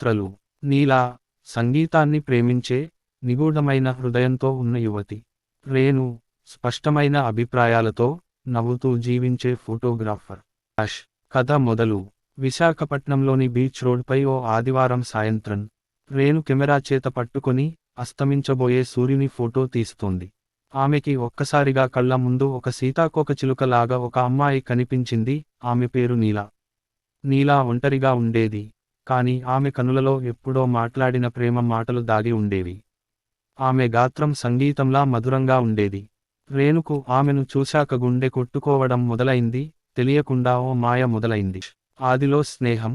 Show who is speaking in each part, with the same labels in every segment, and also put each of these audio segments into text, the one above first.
Speaker 1: పాత్రలు నీలా సంగీతాన్ని ప్రేమించే నిగూఢమైన హృదయంతో ఉన్న యువతి. రేణు స్పష్టమైన అభిప్రాయాలతో నవ్వుతూ జీవించే ఫోటోగ్రాఫర్. అష్ కథ మొదలు. విశాఖపట్నంలోని బీచ్ రోడ్పై ఓ ఆదివారం సాయంత్రం రేణు కెమెరా చేత పట్టుకొని అస్తమించబోయే సూర్యుని ఫోటో తీస్తోంది. ఆమెకి ఒక్కసారిగా కళ్ళ ముందు ఒక సీతాకోకచిలుకలాగా ఒక అమ్మాయి కనిపించింది. ఆమె పేరు నీలా. నీలా ఒంటరిగా ఉండేది. కాని ఆమె కనులలో ఎప్పుడో మాట్లాడిన ప్రేమ మాటలు దాగి ఉండేవి. ఆమె గాత్రం సంగీతంలా మధురంగా ఉండేది. రేణుకు ఆమెను చూశాక గుండె కొట్టుకోవడం మొదలైంది తెలియకుండా ఓ మాయ మొదలైంది. ఆదిలో స్నేహం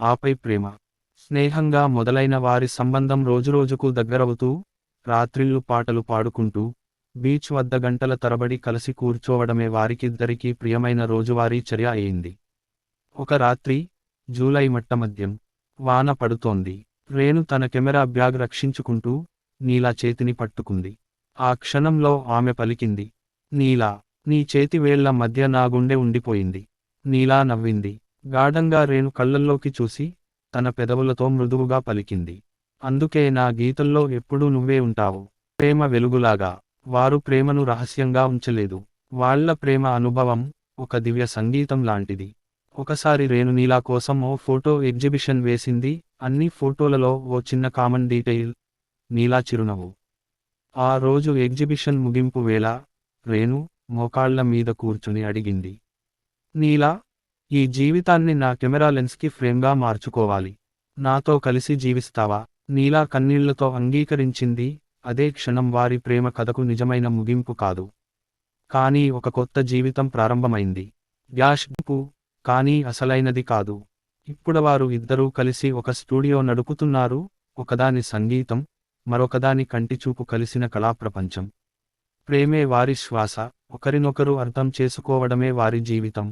Speaker 1: ఆపై ప్రేమ. స్నేహంగా మొదలైన వారి సంబంధం రోజురోజుకు దగ్గరవుతూ రాత్రిళ్ళు పాటలు పాడుకుంటూ బీచ్ వద్ద గంటల తరబడి కలిసి కూర్చోవడమే వారికిద్దరికీ ప్రియమైన రోజువారీ చర్య అయింది. ఒక రాత్రి జూలై మట్టమద్యం వాన పడుతోంది. రేణు తన కెమెరా బ్యాగ్ రక్షించుకుంటూ నీలా చేతిని పట్టుకుంది. ఆ క్షణంలో ఆమె పలికింది. నీలా నీ చేతి వేళ్ళ మధ్య నా గుండె ఉండిపోయింది. నీలా నవ్వింది. గాఢంగా రేణు కళ్ళల్లోకి చూసి తన పెదవులతో మృదువుగా పలికింది. అందుకే నా గీతల్లో ఎప్పుడూ నువ్వే ఉంటావు. ప్రేమ వెలుగులాగా. వారు ప్రేమను రహస్యంగా ఉంచలేదు. వాళ్ళ ప్రేమ అనుభవం ఒక దివ్య సంగీతం లాంటిది. ఒకసారి రేణు నీలా కోసం ఓ ఫోటో ఎగ్జిబిషన్ వేసింది. అన్ని ఫోటోలలో ఓ చిన్న కామన్ డీటెయిల్. నీలా చిరునవ్వు. ఆ రోజు ఎగ్జిబిషన్ ముగింపు వేళ రేణు మోకాళ్ళ మీద కూర్చుని అడిగింది. నీలా ఈ జీవితాన్ని నా కెమెరా లెన్స్కి ఫ్రేమ్గా మార్చుకోవాలి. నాతో కలిసి జీవిస్తావా? నీలా కన్నీళ్ళతో అంగీకరించింది. అదే క్షణం వారి ప్రేమ కథకు నిజమైన ముగింపు కాదు. కానీ ఒక కొత్త జీవితం ప్రారంభమైంది. యాష్ కానీ అసలైనది కాదు. ఇప్పుడు వారు ఇద్దరూ కలిసి ఒక స్టూడియో నడుపుతున్నారు ఒకదాని సంగీతం మరొకదాని కంటిచూపు కలిసిన కళాప్రపంచం. ప్రేమే వారి శ్వాస ఒకరినొకరు అర్థం చేసుకోవడమే వారి జీవితం.